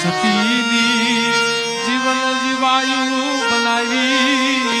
સતીની જીવન જીવાયું બનાવી.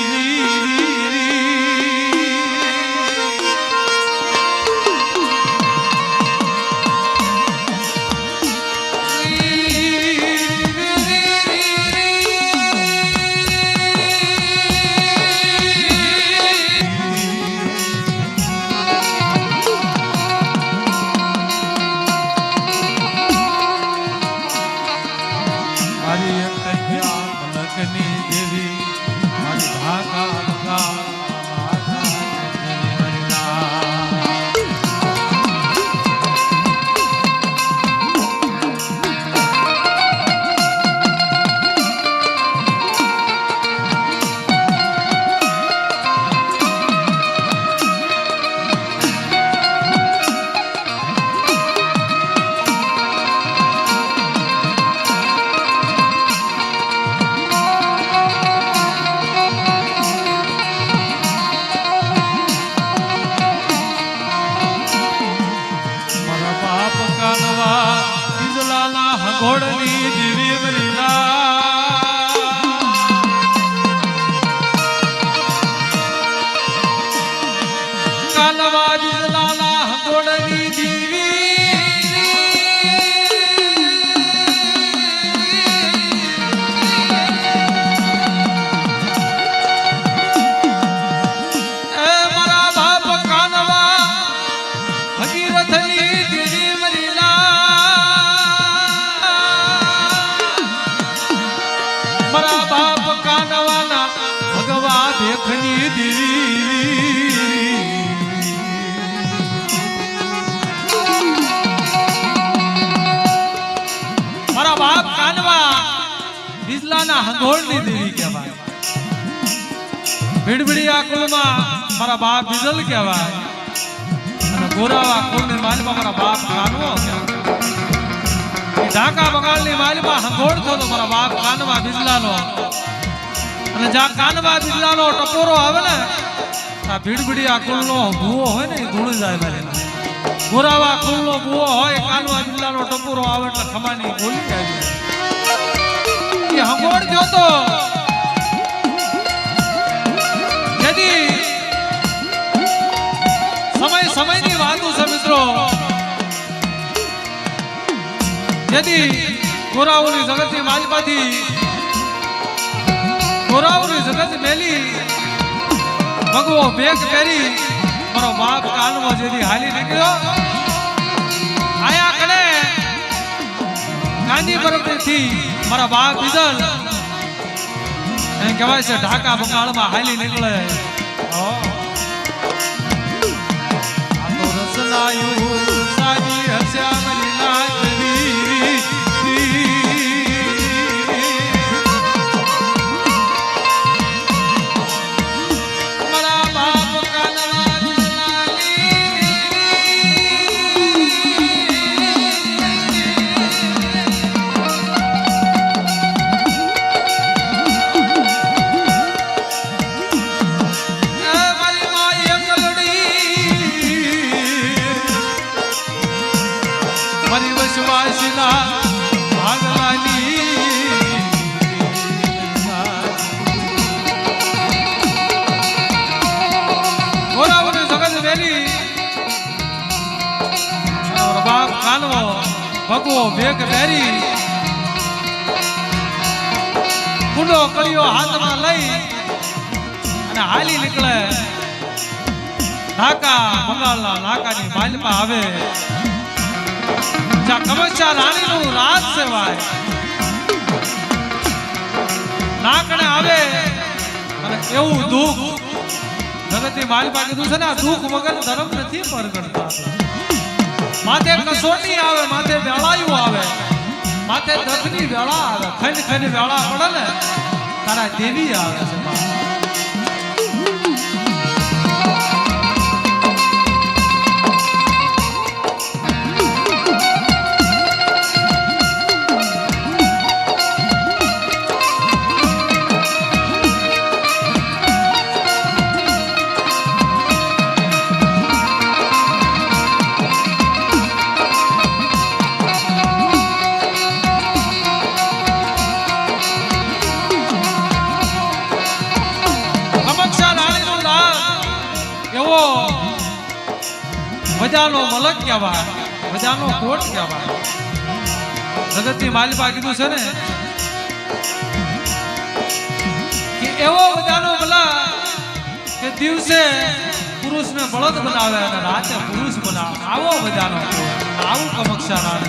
બિજલાના હંગોળની દેવી કહેવાય. ભીડભીડિયા કુળમાં મારા બાપ બિજલ કહેવાય. અને ગોરાવા કુળની માલમાં મારા બાપ કાનવો ઢાકા બગાડની માલમાં હંગોળ થતો મારા બાપ કાનવા બિજલાનો અને જ્યાં કાનવા બિજલાનો ટપોરો આવે ને આ ભીડભીડિયા કુળનો ભૂવો હોય ને, એ ધૂળ જાય મારે ગોરાવા કુળનો ભૂવો હોય, કાનવા બિજલાનો ટપોરો આવે એટલે ખમાની બોલી જાય. એ હંગોળ જોતો યદી સમય સમયની વાતો છે મિત્રો યદી ગોરાઓની જગતની માલપાથી ગોરાઓની જગત મેલી ભગવો ભેગ પહેરી મારો બાપ કાનમાં જેથી હાલી નીકળ્યો આયા કને ગાંધી પર્વતથી મારા બાપ બીજલ એ કહેવાય છે ઢાકા બંગાળમાં હાલી નીકળે ઓ. આ તો વેલી બાપ કાલવો, ભગવો ભેગ બેરી કુંડો કળિયો હાથમાં લઈ અને હાલી નીકળે. ઢાકા બંગાળના નાકાની માલપા આવે. જ્યાં કમસ્યા રાણીનું રાજ સેવાય. નાકણે આવે અને એવું દુઃખ જગતની માલપા કીધું છે ને દુઃખ વગર ધર્મ નથી પ્રગટતા. માથે કસોટી આવે, માથે વેળાયું આવે. માથે દર્દની વેળા આવે. ખંડ ખંડ વેળા પડે ને, તારા દેવી આવે છે બા. બજાનો મલક કહેવાય, મજાનો કોટ કહેવાય જગતની માલિપા કીધું છે ને, કે એવો મજાનો મલક કે દિવસે પુરુષને બળદ બનાવે અને રાતે પુરુષ બનાવે આવો મજાનો આવું કમક્ષા રાણ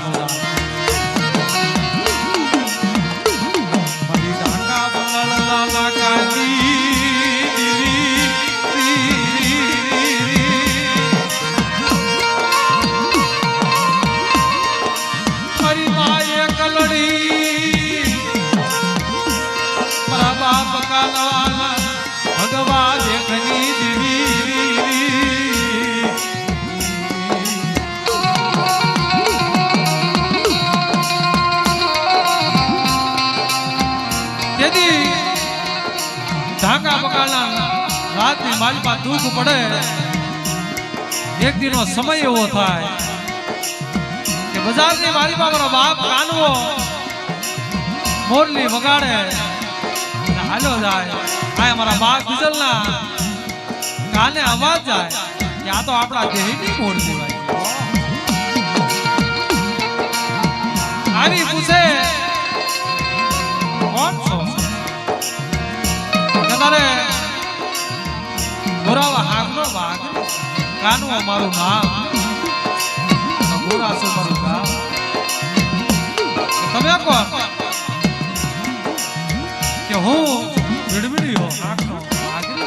ઢાકા બકાલા રાતની માલમાં દુઃખ પડે. એક દિનનો સમય એવો થાય કે બજારની મારી પાસે બાપ કાનવો મોરલી વગાડે હાલો જાય. આ અમારા બાપ બીજલના કાને અવાજ જાય કે આ તો આપણા દેહની મોરલી આવી પૂછે કાનું અમારું નામ? અને ગોરા છો મારું નામ તમે કોણ? કે હું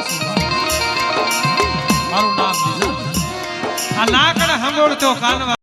છું મારું નામ આ નાકડે સાંભળતો કાનવા